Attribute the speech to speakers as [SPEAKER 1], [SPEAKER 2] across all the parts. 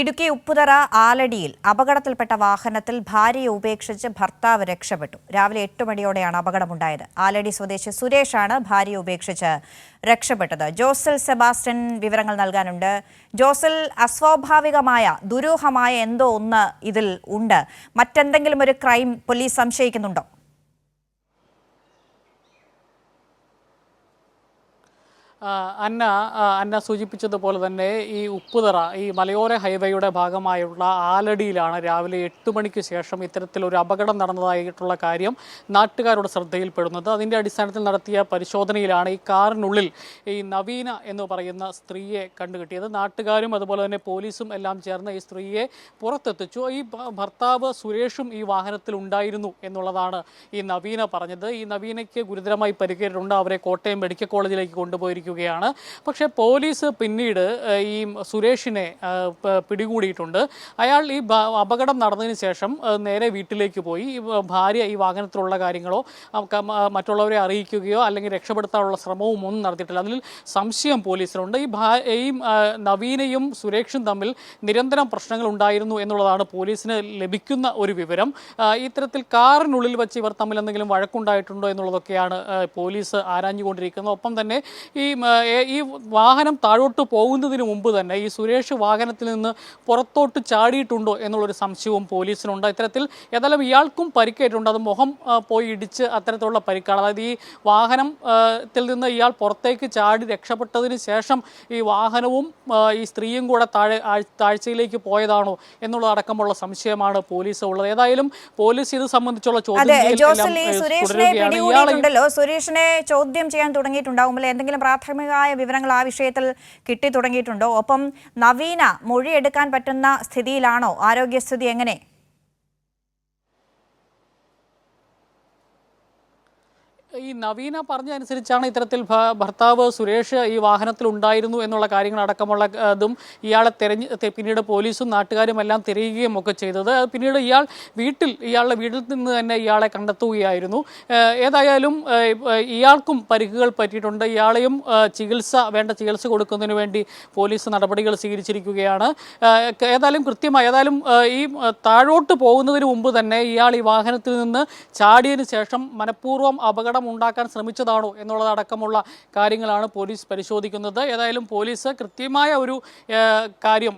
[SPEAKER 1] ഇടുക്കി ഉപ്പുതറ ആലടിയിൽ അപകടത്തിൽപ്പെട്ട വാഹനത്തിൽ ഭാര്യയെ ഉപേക്ഷിച്ച് ഭർത്താവ് രക്ഷപ്പെട്ടു. രാവിലെ എട്ട് മണിയോടെയാണ് അപകടമുണ്ടായത്. ആലടി സ്വദേശി സുരേഷാണ് ഭാര്യയെ ഉപേക്ഷിച്ച് രക്ഷപ്പെട്ടത്. ജോസൽ സെബാസ്റ്റ്യൻ വിവരങ്ങൾ നൽകാനുണ്ട്. ജോസൽ അസ്വാഭാവികമായ ദുരൂഹമായ എന്തോ ഒന്ന് ഇതിൽ ഉണ്ട്. മറ്റെന്തെങ്കിലും ഒരു ക്രൈം പോലീസ് സംശയിക്കുന്നുണ്ടോ?
[SPEAKER 2] അന്ന അന്ന സൂചിപ്പിച്ചതുപോലെ തന്നെ ഈ ഉപ്പുതറ ഈ മലയോര ഹൈവേയുടെ ഭാഗമായുള്ള ആലടിയിലാണ് രാവിലെ എട്ട് മണിക്ക് ശേഷം ഇത്തരത്തിലൊരു അപകടം നടന്നതായിട്ടുള്ള കാര്യം നാട്ടുകാരുടെ ശ്രദ്ധയിൽപ്പെടുന്നത്. അതിന്റെ അടിസ്ഥാനത്തിൽ നടത്തിയ പരിശോധനയിലാണ് ഈ കാറിനുള്ളിൽ ഈ നവീന എന്ന് പറയുന്ന സ്ത്രീയെ കണ്ടുകിട്ടിയത്. നാട്ടുകാരും അതുപോലെ തന്നെ പോലീസും എല്ലാം ചേർന്ന് ഈ സ്ത്രീയെ പുറത്തെത്തിച്ചു. ഈ ഭർത്താവ് സുരേഷും ഈ വാഹനത്തിൽ ഉണ്ടായിരുന്നു എന്നുള്ളതാണ് ഈ നവീന പറഞ്ഞത്. ഈ നവീനയ്ക്ക് ഗുരുതരമായി പരിക്കേറ്റിട്ടുണ്ട്. അവരെ കോട്ടയം മെഡിക്കൽ കോളേജിലേക്ക് കൊണ്ടുപോയിരിക്കുകയാണ് പക്ഷേ പോലീസ് പിന്നീട് ഈ സുരേഷിനെ പിടികൂടിയിട്ടുണ്ട്. അയാൾ ഈ അപകടം നടന്നതിന് ശേഷം നേരെ വീട്ടിലേക്ക് പോയി. ഭാര്യ ഈ വാഹനത്തിലുള്ള കാര്യങ്ങളോ മറ്റുള്ളവരെ അറിയിക്കുകയോ അല്ലെങ്കിൽ രക്ഷപ്പെടുത്താനുള്ള ശ്രമവും ഒന്നും നടത്തിയിട്ടില്ല. അതിൽ സംശയം പോലീസിലുണ്ട് ഈ ഈ നവീനയും സുരേഷും തമ്മിൽ നിരന്തരം പ്രശ്നങ്ങൾ ഉണ്ടായിരുന്നു എന്നുള്ളതാണ് പോലീസിന് ലഭിക്കുന്ന ഒരു വിവരം. ഇത്തരത്തിൽ കാറിനുള്ളിൽ വെച്ച് ഇവർ തമ്മിൽ എന്തെങ്കിലും വഴക്കുണ്ടായിട്ടുണ്ടോ എന്നുള്ളതൊക്കെയാണ് പോലീസ് ആരാഞ്ഞുകൊണ്ടിരിക്കുന്നത്. ഒപ്പം തന്നെ ഈ ഈ വാഹനം താഴോട്ട് പോകുന്നതിന് മുമ്പ് തന്നെ ഈ സുരേഷ് വാഹനത്തിൽ നിന്ന് പുറത്തോട്ട് ചാടിയിട്ടുണ്ടോ എന്നുള്ളൊരു സംശയവും പോലീസിനുണ്ട്. ഇത്തരത്തിൽ ഏതായാലും ഇയാൾക്കും പരിക്കേറ്റുണ്ട് അത് മുഖം പോയി ഇടിച്ച് അത്തരത്തിലുള്ള പരിക്കാണ്. അതായത് ഈ വാഹനത്തിൽ നിന്ന് ഇയാൾ പുറത്തേക്ക് ചാടി രക്ഷപ്പെട്ടതിന് ശേഷം ഈ വാഹനവും ഈ സ്ത്രീയും കൂടെ താഴെ താഴ്ചയിലേക്ക് പോയതാണോ എന്നുള്ളതടക്കമുള്ള സംശയമാണ് പോലീസ് ഉള്ളത്. ഏതായാലും പോലീസ് ഇത് സംബന്ധിച്ചുള്ള ചോദ്യം
[SPEAKER 1] സുരേഷിനെ പിടികൂടിയിട്ടുണ്ടല്ലോ. സുരേഷിനെ ചോദ്യം ചെയ്യാൻ തുടങ്ങിയിട്ടുണ്ടാകുമ്പോൾ എന്തെങ്കിലും പ്രാഥമികമായ വിവരങ്ങൾ ആ വിഷയത്തിൽ കിട്ടി തുടങ്ങിയിട്ടുണ്ടോ ഒപ്പം നവീന മൊഴിയെടുക്കാൻ പറ്റുന്ന സ്ഥിതിയിലാണോ? ആരോഗ്യസ്ഥിതി എങ്ങനെ?
[SPEAKER 2] ഈ നവീന പറഞ്ഞ അനുസരിച്ചാണ് ഇത്തരത്തിൽ ഭർത്താവ് സുരേഷ് ഈ വാഹനത്തിൽ ഉണ്ടായിരുന്നു എന്നുള്ള കാര്യങ്ങൾ അടക്കമുള്ള ഇതും ഇയാളെ തെരഞ്ഞ് പിന്നീട് പോലീസും നാട്ടുകാരും എല്ലാം തിരയുകയും ഒക്കെ ചെയ്തത്. പിന്നീട് ഇയാൾ വീട്ടിൽ ഇയാളുടെ വീട്ടിൽ നിന്ന് തന്നെ ഇയാളെ കണ്ടെത്തുകയായിരുന്നു. ഏതായാലും ഇയാൾക്കും പരിക്കുകൾ പറ്റിയിട്ടുണ്ട്. ഇയാളെയും ചികിത്സ വേണ്ട ചികിത്സ കൊടുക്കുന്നതിന് വേണ്ടി പോലീസ് നടപടികൾ സ്വീകരിച്ചിരിക്കുകയാണ്. ഏതായാലും കൃത്യമായി ഏതായാലും ഈ താഴോട്ട് പോകുന്നതിന് മുമ്പ് തന്നെ ഇയാൾ ഈ വാഹനത്തിൽ നിന്ന് ചാടിയതിനു ശേഷം മനഃപൂർവം അപകടം ഉണ്ടാക്കാൻ ശ്രമിച്ചതാണോ എന്നുള്ളതടക്കമുള്ള കാര്യങ്ങളാണ് പോലീസ് പരിശോധിക്കുന്നത്. ഏതായാലും പോലീസ് കൃത്യമായ ഒരു കാര്യം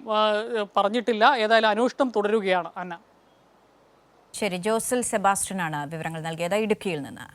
[SPEAKER 2] പറഞ്ഞിട്ടില്ല. ഏതായാലും അന്വേഷണം തുടരുകയാണ്. അന്ന.
[SPEAKER 1] ശരി ജോസൽ സെബാസ്റ്റ്യനാണ് വിവരങ്ങൾ നൽകിയത്. ഇടുക്കിയിൽ നിന്ന്.